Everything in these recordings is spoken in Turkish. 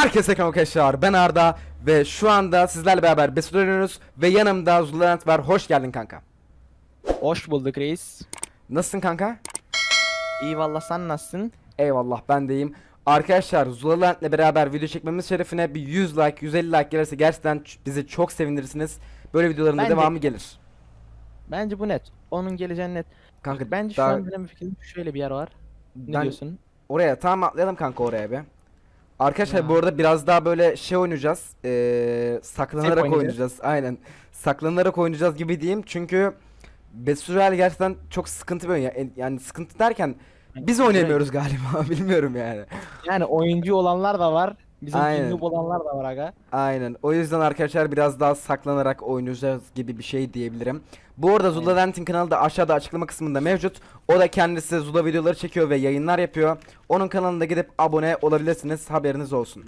Herkese selam arkadaşlar. Ben Arda ve şu anda sizlerle beraber Besut oynuyoruz ve yanımda Zulent var. Hoş geldin kanka. Hoş bulduk reis. Nasılsın kanka? İyi valla sen nasılsın? Eyvallah ben deyim. Arkadaşlar Zulent'le beraber video çekmemiz şerefine bir 100 like, 150 like gelirse gerçekten bizi çok sevindirirsiniz. Böyle videoların da de- devamı gelir. Bence bu net. Onun geleceği net. Kanka Bence daha- şu an benim fikrim şöyle bir yer var. Ne ben- diyorsun? Oraya tamam atlayalım kanka oraya bir. Arkadaşlar bu arada biraz daha böyle şey oynayacağız. Ee, saklanarak oynayacağız. oynayacağız. Aynen. Saklanarak oynayacağız gibi diyeyim. Çünkü Besurel gerçekten çok sıkıntı bir oyun. ya- Yani sıkıntı derken biz oynayamıyoruz galiba. Bilmiyorum yani. Yani oyuncu olanlar da var. Bizim Aynen. noob olanlar da var aga. Aynen. O yüzden arkadaşlar biraz daha saklanarak oynayacağız gibi bir şey diyebilirim. Bu arada Zula Lent'in kanalı da aşağıda açıklama kısmında mevcut. O da kendisi Zula videoları çekiyor ve yayınlar yapıyor. Onun kanalına gidip abone olabilirsiniz. Haberiniz olsun.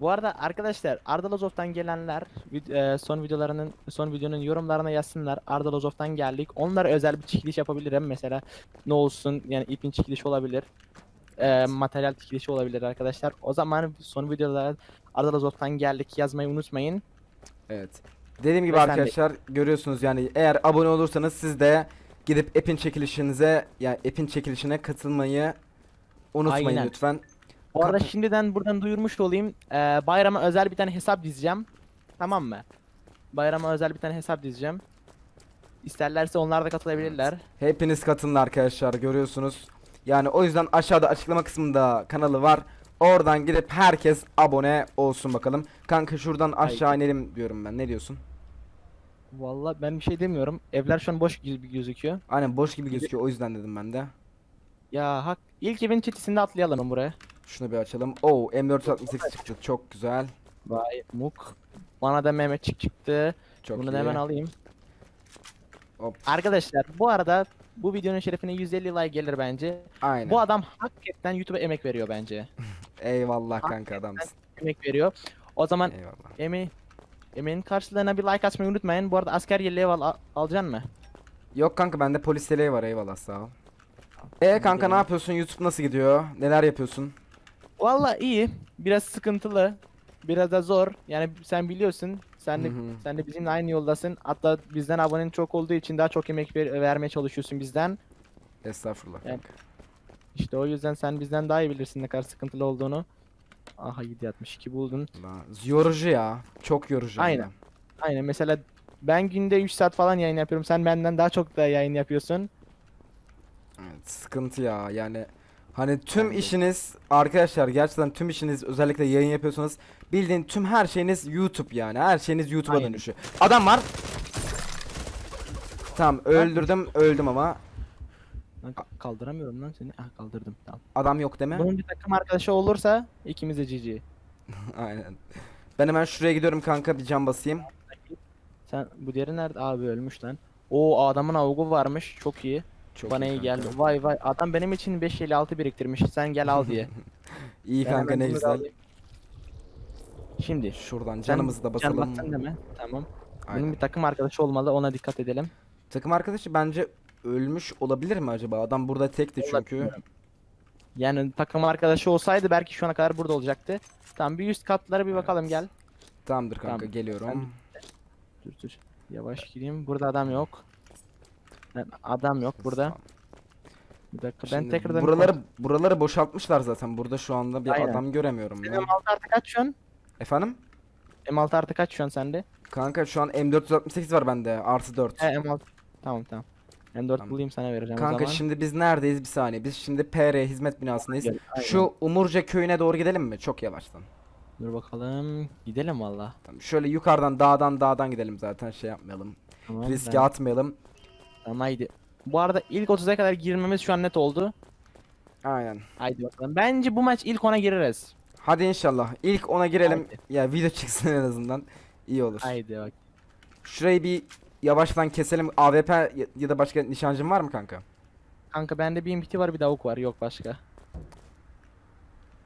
Bu arada arkadaşlar Ardalozov'tan gelenler vid- e, son videolarının son videonun yorumlarına yazsınlar. Ardalozov'tan geldik. Onlara özel bir çekiliş yapabilirim. Mesela ne olsun yani ipin çekilişi olabilir. E, materyal çekilişi olabilir arkadaşlar. O zaman son videoda Ardalozov'tan geldik yazmayı unutmayın. Evet. Dediğim gibi Ve arkadaşlar görüyorsunuz yani eğer abone olursanız siz de gidip app'in çekilişinize yani app'in çekilişine katılmayı unutmayın Aynen. lütfen. Bu arada Kapı- şimdiden buradan duyurmuş olayım. Ee, bayrama özel bir tane hesap dizeceğim. Tamam mı? Bayrama özel bir tane hesap dizeceğim. İsterlerse onlar da katılabilirler. Hepiniz katılın arkadaşlar görüyorsunuz. Yani o yüzden aşağıda açıklama kısmında kanalı var. Oradan gidip herkes abone olsun bakalım. Kanka şuradan aşağı inelim diyorum ben. Ne diyorsun? Vallahi ben bir şey demiyorum. Evler şu an boş gibi gözüküyor. Aynen boş gibi gözüküyor o yüzden dedim ben de. Ya hak. İlk evin çetesinde atlayalım buraya. Şunu bir açalım. Oo M468 çıktı. Çok güzel. Vay muk. Bana da Mehmetçik çıktı. Çok Bunu iyi. hemen alayım. Hop. Arkadaşlar bu arada bu videonun şerefine 150 like gelir bence. Aynen. Bu adam hakikaten YouTube'a emek veriyor bence. Eyvallah kanka adamsın. Emek veriyor. O zaman Eyvallah. Emi Emeğin karşılığına bir like atmayı unutmayın. Bu arada asker yelleği al, al alacaksın mı? Yok kanka bende polis yeleği var eyvallah sağ ol. E kanka ne yapıyorsun? YouTube nasıl gidiyor? Neler yapıyorsun? Valla iyi. Biraz sıkıntılı. Biraz da zor. Yani sen biliyorsun. Sen de, Hı hı. sen de bizimle aynı yoldasın. Hatta bizden abonen çok olduğu için daha çok emek ver- vermeye çalışıyorsun bizden. Estağfurullah Yani- kanka. İşte o yüzden sen bizden daha iyi bilirsin ne kadar sıkıntılı olduğunu. Aha 762 buldun. Lan, Yorucu ya. Çok yorucu. hem Aynen. de. Aynen mesela ben günde 3 saat falan yayın yapıyorum. Sen benden daha çok da yayın yapıyorsun. Evet, sıkıntı ya yani. Hani tüm Aynen. işiniz arkadaşlar gerçekten tüm işiniz özellikle yayın yapıyorsanız bildiğin tüm her şeyiniz YouTube yani. Her şeyiniz YouTube'a Aynen. dönüşü. Adam var. Tamam öldürdüm öldüm ama Lan kaldıramıyorum lan seni. Ah kaldırdım tamam. adam yok deme. Bunun bir takım arkadaşı olursa ikimiz de GG. Aynen. Ben hemen şuraya gidiyorum kanka bir cam basayım. Sen bu diğeri nerede? Abi ölmüş lan. O adamın avugu varmış. Çok iyi. Çok Bana iyi kanka. geldi. Vay vay. Adam benim için 556 biriktirmiş. Sen gel al diye. İyi Ben kanka ne güzel. Şimdi Şuradan canımızı da can basalım. bassın deme. Tamam. Aynen. Bunun bir takım arkadaşı olmalı. Ona dikkat edelim. Takım arkadaşı bence ölmüş olabilir mi acaba? Adam burada tekti çünkü. Yani takım arkadaşı olsaydı belki şu ana kadar burada olacaktı. Tamam bir üst katlara bir bakalım gel. Tamamdır kanka Tamam. geliyorum. Dur dur. Yavaş gireyim. Burada adam yok. Lan Adam yok burada. Bir dakika ben Şimdi tekrardan buraları buraları boşaltmışlar zaten. Burada şu anda bir Aynen. adam göremiyorum ben. M6 artı kaç şu an? Efendim? M6 artı kaç şu an sende? Kanka şu an M468 var bende. Artı 4. He M6. Tamam tamam. M4 Tamam. bulayım sana vereceğim o Kanka zaman. şimdi biz neredeyiz bir saniye. Biz şimdi PR hizmet binasındayız. Gel, aynen. Şu Umurca köyüne doğru gidelim mi? Çok yavaştan. Dur bakalım. Gidelim valla. Tamam. Şöyle yukarıdan dağdan dağdan gidelim zaten şey yapmayalım. Tamam. Riske ben- atmayalım. Haydi. Bu arada ilk 30'a kadar girmemiz şu an net oldu. Aynen. Haydi bakalım. Bence bu maç ilk 10'a gireriz. Hadi inşallah. İlk ona girelim. Haydi. Ya video çıksın en azından. İyi olur. Haydi bak. Şurayı bir yavaştan keselim. AWP ya- da başka nişancın var mı kanka? Kanka bende bir MPT var bir davuk var. Yok başka.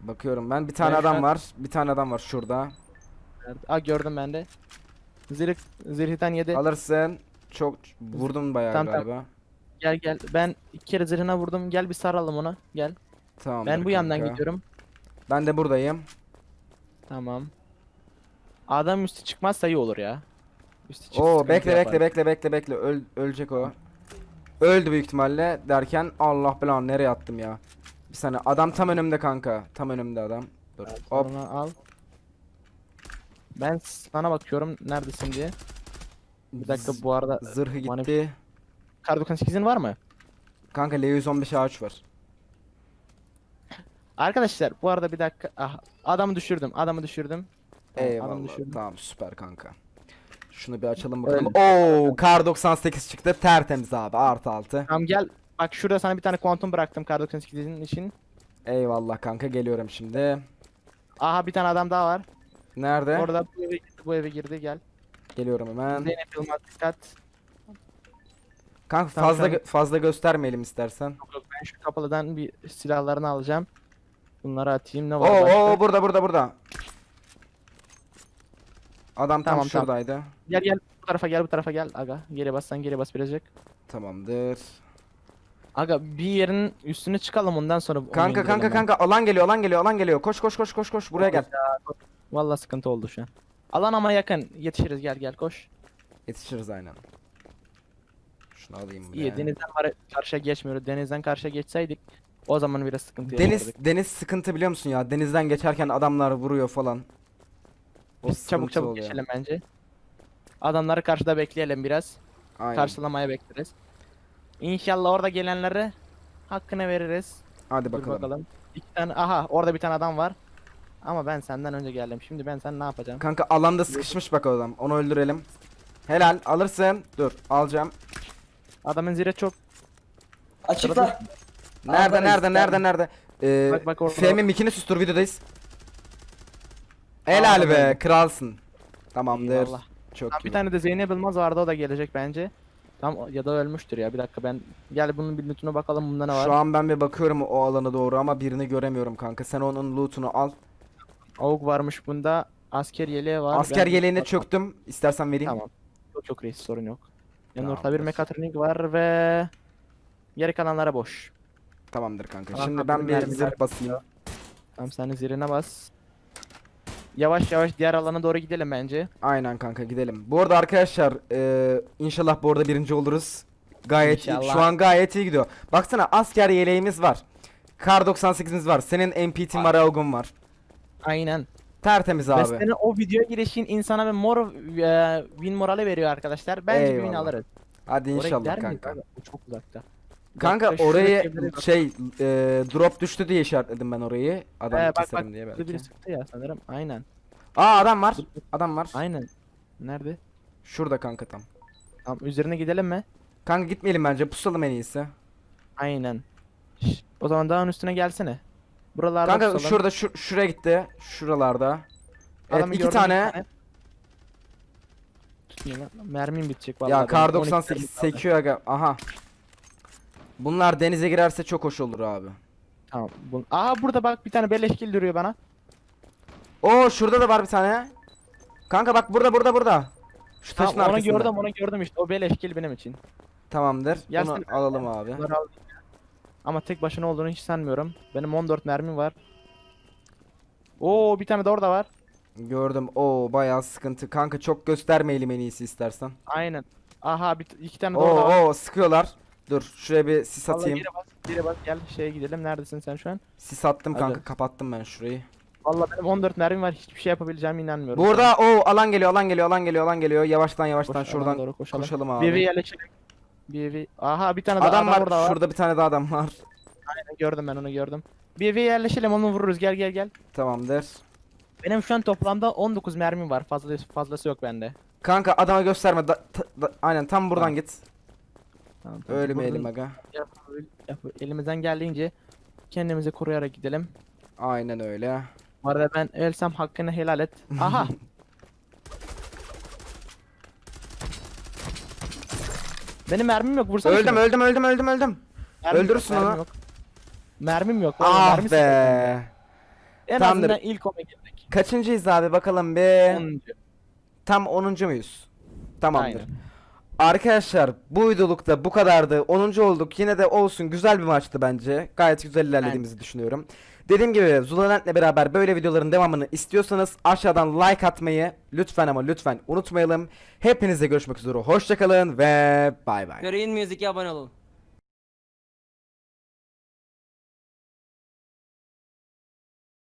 Bakıyorum ben. Bir tane Ben adam an- var. Bir tane adam var şurada. Aa gördüm ben de. Zırh, zırhtan yedi. Alırsın. Çok vurdum bayağı Tamam, tamam. galiba. Gel gel. Ben iki kere zırhına vurdum. Gel bir saralım ona. Gel. Tamam. ben bu yandan gidiyorum. Ben de buradayım. Tamam. Adam üstü çıkmazsa iyi olur ya. Üstü çıksın, Oo sıkıntı bekle yapar. bekle bekle bekle bekle Öl, ölecek o. Öldü büyük ihtimalle derken Allah belanı nereye attım ya. Bir saniye adam tam önümde kanka. Tam önümde adam. Dur. Hop. Al. Ben sana bakıyorum neredesin diye. Bir dakika bu arada Zırhı manip- gitti. Kar 98'in var mı? Kanka L115 ağaç var. Arkadaşlar bu arada bir dakika. Ah, adamı düşürdüm. Adamı düşürdüm. Tamam, adamı Eyvallah. düşürdüm. Tamam süper kanka. Şunu bir açalım bakalım. Oo kar 98 çıktı. Tertemiz abi. Artı altı. Tamam gel. Bak şurada sana bir tane kuantum bıraktım kar 98'in için. Eyvallah kanka geliyorum şimdi. Aha bir tane adam daha var. Nerede? Orada bu eve, bu eve girdi gel. Geliyorum hemen. Zeynep Yılmaz dikkat. Kanka Tamam, fazla tamam. gö- fazla göstermeyelim istersen. Yok yok ben şu kapıdan bir silahlarını alacağım. Bunları atayım ne var Oo, başka? oo burada burada burada. Adam tam Tamam, tamam. şuradaydı. Gel gel bu tarafa gel bu tarafa gel aga. Geri bas sen geri bas birazcık. Tamamdır. Aga bir yerin üstüne çıkalım ondan sonra onu Kanka indirelim kanka ben. kanka alan geliyor alan geliyor alan geliyor. Koş koş koş koş koş buraya gel. Vallahi sıkıntı oldu şu an. Alan ama yakın. Yetişiriz gel gel koş. Yetişiriz aynen. Şunu alayım İyi buraya. denizden var karşıya geçmiyoruz. Denizden karşıya geçseydik o zaman biraz sıkıntı Deniz yaşardık. deniz sıkıntı biliyor musun ya? Denizden geçerken adamlar vuruyor falan. O Biz çabuk sıkıntı çabuk oluyor. geçelim bence. Adamları karşıda bekleyelim biraz. Aynen. Karşılamaya bekleriz. İnşallah orada gelenleri hakkını veririz. Hadi Dur bakalım. bakalım. İki tane aha orada bir tane adam var. Ama ben senden önce geldim. Şimdi ben sen ne yapacağım? Kanka alanda sıkışmış bak o adam. Onu öldürelim. Helal alırsın. Dur alacağım. Adamın zire çok Açıkla. Nerede nerede nerede nerede? Ee, Bak, bak orada. Fehmi mikini sustur videodayız. Helal be aldım. kralsın. Tamamdır. Eyvallah. Çok Tam iyi. bir tane de Zeynep Yılmaz vardı o da gelecek bence. Tam o- ya da ölmüştür ya bir dakika ben gel bunun bir lootuna bakalım bunda ne var. Şu an ben bir bakıyorum o alana doğru ama birini göremiyorum kanka. Sen onun lootunu al. Avuk varmış bunda. Asker yeleği var. Asker Ben- yeleğine çöktüm. İstersen vereyim. Tamam. Yok yok reis sorun yok. Yani ortada bir Tamamdır. mekatronik var ve geri kalanlara boş. Tamamdır kanka. Tamam, Şimdi ben bir mermiler zırh basayım. Tamam sen de zirine bas. Yavaş yavaş diğer alana doğru gidelim bence. Aynen kanka gidelim. Bu arada arkadaşlar eee, inşallah bu arada birinci oluruz. Gayet iyi. İnşallah. Şu an gayet iyi gidiyor. Baksana asker yeleğimiz var. Kar 98'imiz var. Senin MPT Maraugum var. Aynen. Tertemiz Ve abi. senin o videoya girişin insana bir mor e, win morali veriyor arkadaşlar. Bence bir win Eyvallah. alırız. Hadi Oraya inşallah gider miyiz kanka. abi? O çok uzakta. Kanka şurada orayı evlere bak. şey eee, drop düştü diye işaretledim ben orayı. Adam Ee, bak, keserim bak, diye belki. biri sıktı ya sanırım. Aynen. Aa adam var. Adam var. Aynen. Nerede? Şurada kanka tam. Tamam üzerine gidelim mi? Kanka gitmeyelim bence. Pusalım en iyisi. Aynen. Şş, O zaman dağın üstüne gelsene. Buralarda Kanka pusalım. şurada şu, şuraya gitti. Şuralarda. Evet Adamı iki gördüm, tane. Tutmayayım lan. Mermim bitecek vallahi. Ya benim. kar 12 98 mermim kaldı. sekiyor aga. Aha. Bunlar denize girerse çok hoş olur abi. Tamam. Bu... Aha burada bak bir tane beleşkil duruyor bana. Oo şurada da var bir tane. Kanka bak burada burada burada. Şu taşın Tamam onu arkasında. gördüm onu gördüm işte. O beleşkil benim için. Tamamdır. Bunu alalım abi. Bunları al. Ama tek başına olduğunu hiç sanmıyorum. Benim 14 mermim var. Oo bir tane de orada var. Gördüm. Oo bayağı sıkıntı. Kanka çok göstermeyelim en iyisi istersen. Aynen. Aha bir, iki tane de orada var. Oo sıkıyorlar. Dur şuraya bir sis Vallahi atayım. geri bas, geri bas gel şeye gidelim. Neredesin sen şu an? Sis attım Hadi. kanka kapattım ben şurayı. Vallahi benim 14 mermim var. Hiçbir şey yapabileceğime inanmıyorum. Burada o alan geliyor alan geliyor alan geliyor alan geliyor. Yavaştan yavaştan Koş, şuradan doğru koşalım. koşalım abi. Bir yerleşelim. Bir evi. Aha bir tane daha Adam var orada var. şurada bir tane daha adam var. Aynen, gördüm ben onu gördüm. Bir eve yerleşelim onu vururuz. Gel gel gel. Tamamdır. Benim şu an toplamda 19 mermim var. Fazla fazlası yok bende. Kanka adama gösterme. Da- ta- da- aynen tam buradan Tamam. git. Tamam, tamam. Ölmeyelim aga. yap- yap- elimizden geldiğince kendimizi koruyarak gidelim. Aynen öyle. Bu arada ben ölsem hakkını helal et. Aha. Benim mermim yok. Vursana Öldüm şunu. öldüm öldüm öldüm öldüm. Mermim öldürürsün yok, mermim onu. Yok. Mermim yok. Ah mermi be. En Tamamdır. azından ilk ona girdik. Kaçıncıyız abi bakalım bir. 10. Tam 10. muyuz? Tamamdır. Aynen. Arkadaşlar bu videolukta bu kadardı. 10. olduk. Yine de olsun güzel bir maçtı bence. Gayet güzel ilerlediğimizi düşünüyorum. Dediğim gibi Zulalent'le beraber böyle videoların devamını istiyorsanız aşağıdan like atmayı lütfen ama lütfen unutmayalım. Hepinize görüşmek üzere. Hoşçakalın ve bay bay. Green Music'e abone olun.